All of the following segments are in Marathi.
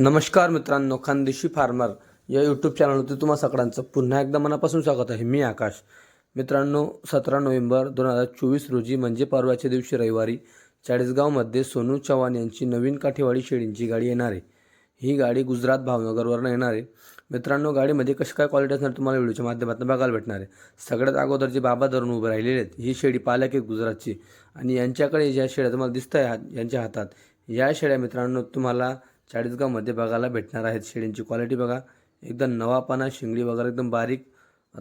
नमस्कार मित्रांनो खानदेशी फार्मर या यूट्यूब चॅनलवरती तुम्हा सगळ्यांचं पुन्हा एकदा मनापासून स्वागत आहे. मी आकाश. मित्रांनो सतरा नोव्हेंबर दोन हजार चोवीस रोजी म्हणजे परवाच्या दिवशी रविवारी चाळीसगावमध्ये सोनू चव्हाण यांची नवीन काठेवाडी शेळींची गाडी येणार आहे. ही गाडी गुजरात भावनगरवरनं येणार आहे. मित्रांनो गाडीमध्ये कशी काय क्वालिटी असणार तुम्हाला व्हिडिओच्या माध्यमातून बघायला भेटणार आहे. सगळ्यात अगोदर जे बाबा धरून उभे राहिलेले आहेत. ही शेळी पालक आहे गुजरातची. आणि यांच्याकडे ज्या शेळ्या तुम्हाला दिसत आहे यांच्या हातात या शेळ्या मित्रांनो तुम्हाला चाळीसगावमध्ये बघायला भेटणार आहेत शेळींची क्वालिटी बघा. एकदम नवापाना शिंगडी वगैरे एकदम बारीक.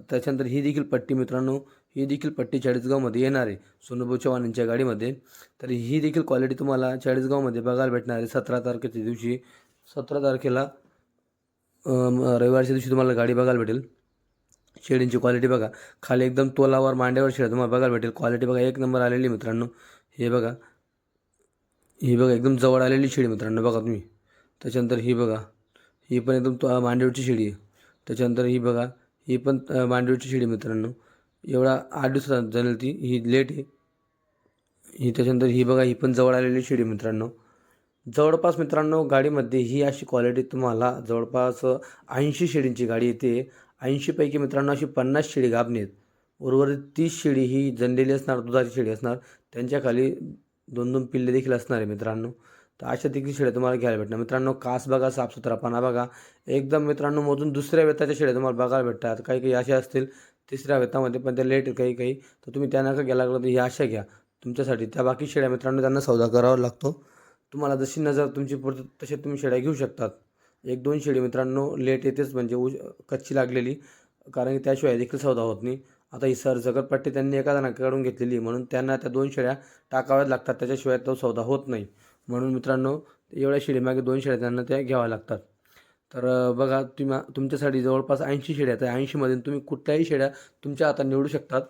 त्याच्यानंतर ही देखील पट्टी मित्रांनो ही देखील पट्टी चाळीसगावमध्ये येणार आहे सोनूभाऊ चव्हाण यांच्या गाडीमध्ये. तर ही देखील क्वालिटी तुम्हाला चाळीसगावमध्ये बघायला भेटणार आहे सतरा तारखेच्या दिवशी. सतरा तारखेला रविवारच्या दिवशी तुम्हाला गाडी बघायला भेटेल. शेळींची क्वालिटी बघा. खाली एकदम तोलावर मांड्यावर शेड तुम्हाला बघायला भेटेल. क्वालिटी बघा एक नंबर आलेली मित्रांनो. हे बघा. ही बघा एकदम जवळ आलेली शेळी मित्रांनो बघा तुम्ही. त्याच्यानंतर ही बघा ही पण एकदम तो मांडीवरची शेळी आहे. त्याच्यानंतर ही बघा ही पण अ, मांडीवरची शेळी मित्रांनो. एवढा आठ दिवसात जणेल ती ही लेट आहे. ही त्याच्यानंतर ही बघा ही पण जवळ आलेली शेळी मित्रांनो. जवळपास मित्रांनो गाडीमध्ये ही अशी क्वालिटी तुम्हाला जवळपास ऐंशी शेळींची गाडी येते. ऐंशीपैकी मित्रांनो अशी पन्नास शेळी गाभणी आहेत. उर्वरित तीस शेळी ही जनलेली असणार दुधाची शेळी असणार. त्यांच्या खाली दोन दोन पिल्ले देखील असणार आहे मित्रांनो. तर अशा देखील शेळ्या तुम्हाला घ्यायला भेटणार. मित्रांनो कास बघा साफसुथरापणा बघा. एकदम मित्रांनो मोजून दुसऱ्या वेताच्या शेळ्या तुम्हाला बघायला भेटतात. काही काही अशा असतील तिसऱ्या वेतामध्ये पण त्या लेट काही काही. तर तुम्ही त्या नका घ्यायला लागलं तर ह्या अशा घ्या. तुमच्यासाठी त्या बाकी शेळ्या मित्रांनो त्यांना सौदा करावा लागतो. तुम्हाला जशी नजर तुमची पुरते तसे तुम्ही शेळ्या घेऊ शकतात. एक दोन शेळी मित्रांनो लेट येतेच म्हणजे उज कच्ची लागलेली. कारण की त्याशिवाय देखील सौदा होत नाही. आता ही सर जगतपट्टी त्यांनी एका जणाकडून घेतलेली म्हणून त्यांना त्या दोन शेळ्या टाकाव्याच लागतात. त्याच्याशिवाय तो सौदा होत नाही. म्हणून मित्रांनो एवढ्या शेळीमागे दोन शेळ्या त्यांना त्या घ्याव्या लागतात. तर बघा तुम्ही तुमच्यासाठी जवळपास ऐंशी शेळ्या तर ऐंशीमध्ये तुम्ही कुठल्याही शेळ्या तुमच्या हातात निवडू शकतात.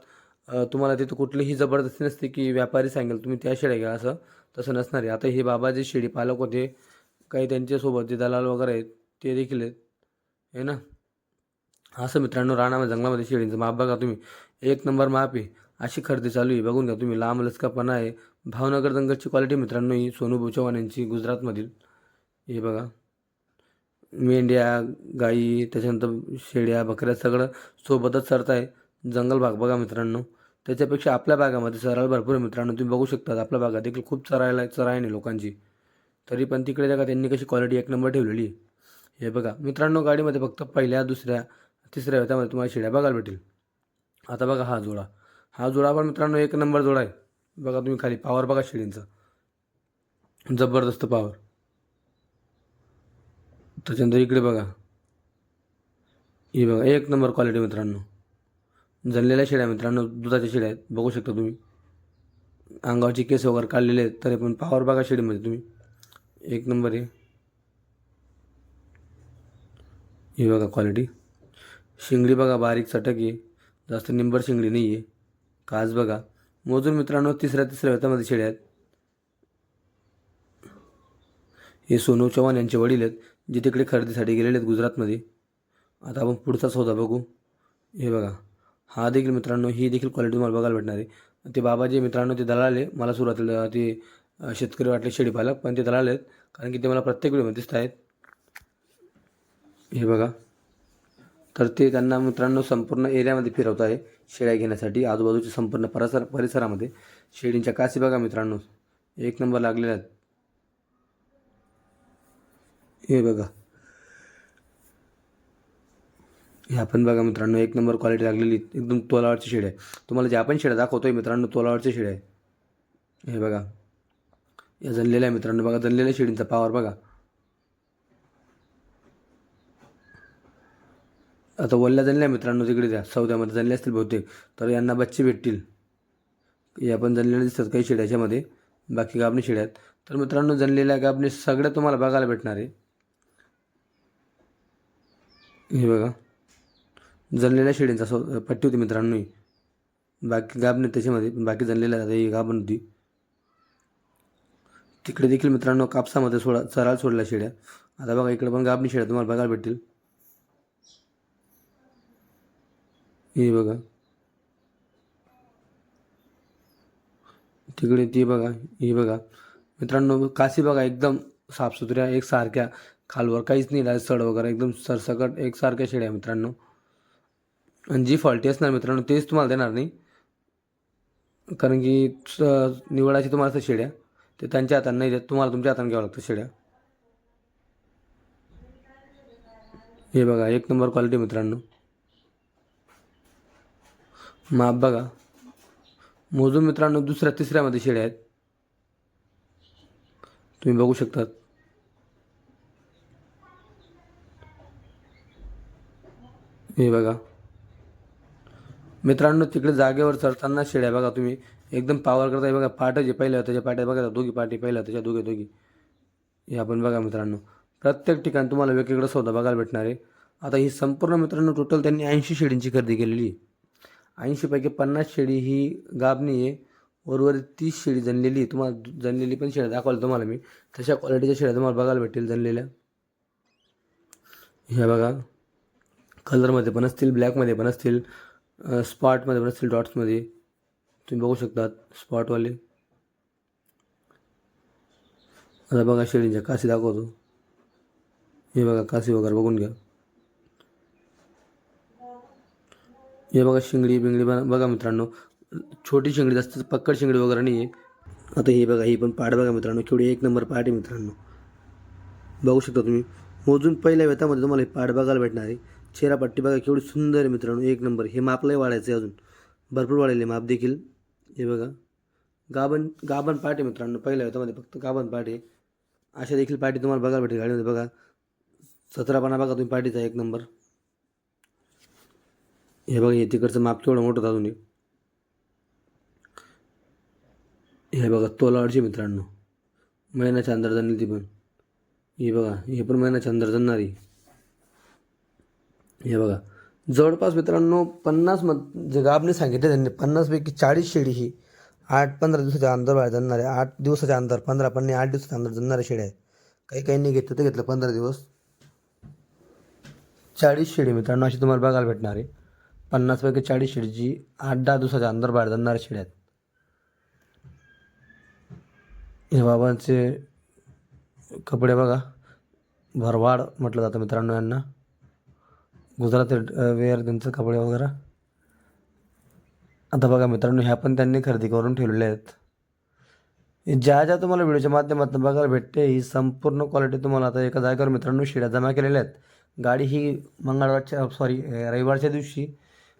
तुम्हाला तिथं कुठलीही जबरदस्ती नसते की व्यापारी सांगेल तुम्ही त्या शेळ्या घ्या असं तसं नसणार आहे. आता हे बाबा जे शेळी पालक होते काही त्यांच्यासोबत जे दलाल वगैरे आहेत ते देखील आहेत. आहे ना? असं मित्रांनो राणामध्ये जंगलामध्ये शेळींचं माप बघा तुम्ही. एक नंबर माप आहे. अशी खरेदी चालू आहे. बघून घ्या तुम्ही. लांब लचकापणा आहे. भावनगर दंगलची क्वालिटी मित्रांनो ही सोनू चव्हाण यांची गुजरातमधील. हे बघा. मेंढ्या गाई त्याच्यानंतर शेळ्या बकऱ्या सगळं सोबतच सरत आहे जंगल भाग बघा मित्रांनो. त्याच्यापेक्षा आपल्या भागामध्ये चरायला भरपूर मित्रांनो. तुम्ही बघू शकता आपल्या भागात देखील खूप चरायला चराय नाही लोकांची. तरी पण तिकडे बघा त्यांनी कशी क्वालिटी एक नंबर ठेवलेली आहे. हे बघा. मित्रांनो गाडीमध्ये फक्त पहिल्या दुसऱ्या तिसऱ्या त्यामध्ये तुम्हाला शेळ्या बघायला भेटेल. आता बघा हा जोडा. हा जोडा पण मित्रांनो एक नंबर जोडा आहे. बघा तुम्ही खाली पावर बघा शेळींचा जबरदस्त पावर त्याच्यानंतर इकडे बघा. हे बघा एक नंबर क्वालिटी मित्रांनो. जळलेल्या शेळ्या मित्रांनो दुधाच्या शेळ्या आहेत बघू शकता तुम्ही. अंगावचे केस वगैरे काढलेले आहेत तरी पण पावर बघा शेळीमध्ये तुम्ही. एक नंबर आहे ही बघा क्वालिटी शिंगडी बघा बारीक चटक आहे. जास्त निंबर शिंगडी नाही आहे काच बघा. मोजून मित्रांनो तिसऱ्या तिसऱ्या वेतामध्ये शेळ्या आहेत. हे सोनू चव्हाण यांचे वडील आहेत जे तिकडे खरेदीसाठी गेलेले आहेत गुजरातमध्ये. आता आपण पुढचा सौदा बघू. हे बघा हा देखील मित्रांनो ही देखील क्वालिटी तुम्हाला बघायला भेटणार आहे. ते बाबा जे मित्रांनो ते दलाल आहे. मला सुरुवातीला ते शेतकरी वाटले शेळी पालक पण ते दलाल आहेत. कारण की ते मला प्रत्येक वेळेमध्ये दिसत आहेत हे बघा. तर ते त्यांना मित्रांनो संपूर्ण एरियामध्ये फिरवत आहे. शेळ्या घेण्यासाठी आजूबाजूच्या संपूर्ण परिसर परिसरामध्ये. शेळींच्या कासी बघा मित्रांनो. एक नंबर लागलेला आहेत हे बघा. ह्या पण बघा मित्रांनो एक नंबर क्वालिटी लागलेली एकदम तोलावरची शेड आहे. तुम्हाला ज्या पण शेड्या दाखवतोय मित्रांनो तोलावरची शेड आहे. हे बघा. या जनलेल्या मित्रांनो. बघा जनलेल्या शेडींचा पावर बघा. आता वल्ल्या आहे मित्रांनो तिकडे द्या. सौद्यामध्ये जणले असतील बहुतेक. तर यांना बच्चे भेटतील. या पण जणलेल्या दिसतात काही शेड्याच्यामध्ये बाकी गाबणी शेळ्या आहेत. तर मित्रांनो जणलेल्या गाबणी सगळ्या तुम्हाला बघायला भेटणार आहे. हे बघा. जणलेल्या शेड्यांचा सौ पट्टी होती मित्रांनो बाकी गाब त्याच्यामध्ये. बाकी जणलेल्या आता ही गाभण होती. तिकडे देखील मित्रांनो कापसामध्ये सोडा चराल सोडल्या शेड्या. आता बघा इकडे पण गाबणी शेड्या तुम्हाला बघायला भेटतील. हे बघा. तिकडे ती बघा ही बघा. मित्रांनो काशी बघा एकदम साफसुथऱ्या एक सारख्या खालवर काहीच नाही राहिलं सड वगैरे एकदम सरसकट एकसारख्या शेड्या मित्रांनो. आणि जी फॉल्टी असणार मित्रांनो तेच तुम्हाला देणार नाही. कारण की स- निवडायची तुम्हाला असं शेड्या. ते त्यांच्या हाताने नाही देत तुम्हाला तुमच्या हाताने घ्यावं लागतं शेड्या. हे बघा एक नंबर क्वालिटी मित्रांनो. माप बघा. मोजून मित्रांनो दुसऱ्या तिसऱ्यामध्ये शेळ्या आहेत. तुम्ही बघू शकतात. हे बघा. मित्रांनो तिकडे जागेवर चढताना शेळ्या बघा तुम्ही. एकदम पावर करताय बघा पाठ जे पहिल्या त्याच्या पाट्या बघा दोघी पाठी पहिल्या त्याच्या दोघे दोघी. हे आपण बघा मित्रांनो. प्रत्येक ठिकाणी तुम्हाला वेगवेगळं सौदा बघायला भेटणार आहे. आता ही संपूर्ण मित्रांनो टोटल त्यांनी ऐंशी शेळींची खरेदी केलेली आहे. ऐंशीपैकी पन्नास शेळी ही गाबणी आहे उर्वरित तीस शेळी जनलेली तुम्हाला जनलेली पण शेळ्या दाखवाल तुम्हाला मी. तशा क्वालिटीच्या शेळ्या तुम्हाला बघायला भेटतील जनलेल्या ह्या बघा. कलरमध्ये पण असतील ब्लॅकमध्ये पण असतील स्पॉटमध्ये पण असतील डॉट्समध्ये तुम्ही बघू शकतात स्पॉटवाले आता बघा शेळींच्या काशी दाखवतो. हे बघा काशी वगैरे बघून घ्या. हे बघा शिंगडी बिंगडी बघा बघा मित्रांनो. छोटी शिंगडी जास्त पक्कड शिंगडी वगैरे नाही आहे आता हे बघा ही पण पाट बघा मित्रांनो. केवढी एक नंबर पाठ आहे मित्रांनो. बघू शकता तुम्ही. मोजून पहिल्या वेतामध्ये तुम्हाला हे पाट बघायला भेटणार आहे. चेहरापट्टी बघा केवढी सुंदर आहे मित्रांनो. एक नंबर. हे मापलाही वाढायचं आहे अजून. भरपूर वाढलेले माप देखील. हे बघा. गाभण गाभण पाठ आहे मित्रांनो. पहिल्या वेतामध्ये फक्त गाभन पाठ आहे. अशा देखील पाठी तुम्हाला बघायला भेटेल. गाडीमध्ये बघा. सतरापणा बघा तुम्ही पाठीचा एक नंबर. हे बघा हे तिकडचं माप केवढं मोठं अजून हे. हे बघा तोलावरची मित्रांनो. महिन्याच्या अंदर जाणली ती पण. हे बघा हे पण महिन्याच्या अंदर जाणारी हे बघा. जवळपास मित्रांनो पन्नास मत जे गाबने सांगितले त्यांनी पन्नासपैकी चाळीस शेळी ही आठ पंधरा दिवसाच्या अंतर बाहेर जाणार. आहे आठ दिवसाच्या अंतर पंधरा पन्ने आठ दिवसाच्या अंतर जाणाऱ्या शेळ्या आहे काही काहींनी घेतलं तर घेतलं पंधरा दिवस. चाळीस शेळी मित्रांनो अशी तुम्हाला बघायला भेटणार आहे. पन्नासपैकी चाळीस शेळीची आठ दहा दिवसाच्या अंदर बाहेर जाणाऱ्या शेळ्या आहेत. हे बाबांचे कपडे बघा. भरवाड म्हटलं जातं मित्रांनो यांना. गुजराती वेअर त्यांचे कपडे वगैरे. आता बघा मित्रांनो ह्या पण त्यांनी खरेदी करून ठेवलेल्या आहेत. ज्या ज्या तुम्हाला व्हिडिओच्या माध्यमातून बघायला भेटते ही संपूर्ण क्वालिटी तुम्हाला आता एका जागेवर मित्रांनो शिड्या जमा केलेल्या आहेत. गाडी ही मंगळवारच्या सॉरी रविवारच्या दिवशी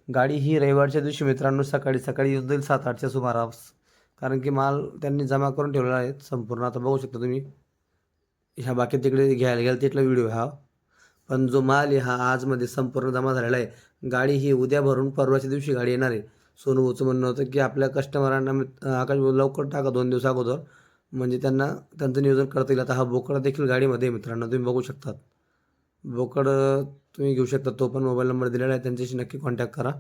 गाडी ही रविवारच्या दिवशी मित्रांनो सकाळी सकाळी येऊन जाईल सात आठच्या सुमारास. कारण की माल त्यांनी जमा करून ठेवलेला आहे. संपूर्ण आता बघू शकता तुम्ही. ह्या बाकी तिकडे घ्यायला गेला तिथला व्हिडिओ हा. पण जो माल आहे हा आजमध्ये संपूर्ण जमा झालेला आहे. गाडी ही उद्या भरून परवाच्या दिवशी गाडी येणार आहे. सोनूचं म्हणणं होतं की आपल्या कस्टमरांना आकाश लवकर टाका दोन दिवस अगोदर. म्हणजे त्यांना त्यांचं नियोजन करता येईल. आता हा बोकडा देखील गाडीमध्ये मित्रांनो. तुम्ही बघू शकतात. बोकड तुम्ही घेऊ शकता तो पण मोबाईल नंबर दिलेला आहे त्यांच्याशी नक्की कॉन्टॅक्ट करा.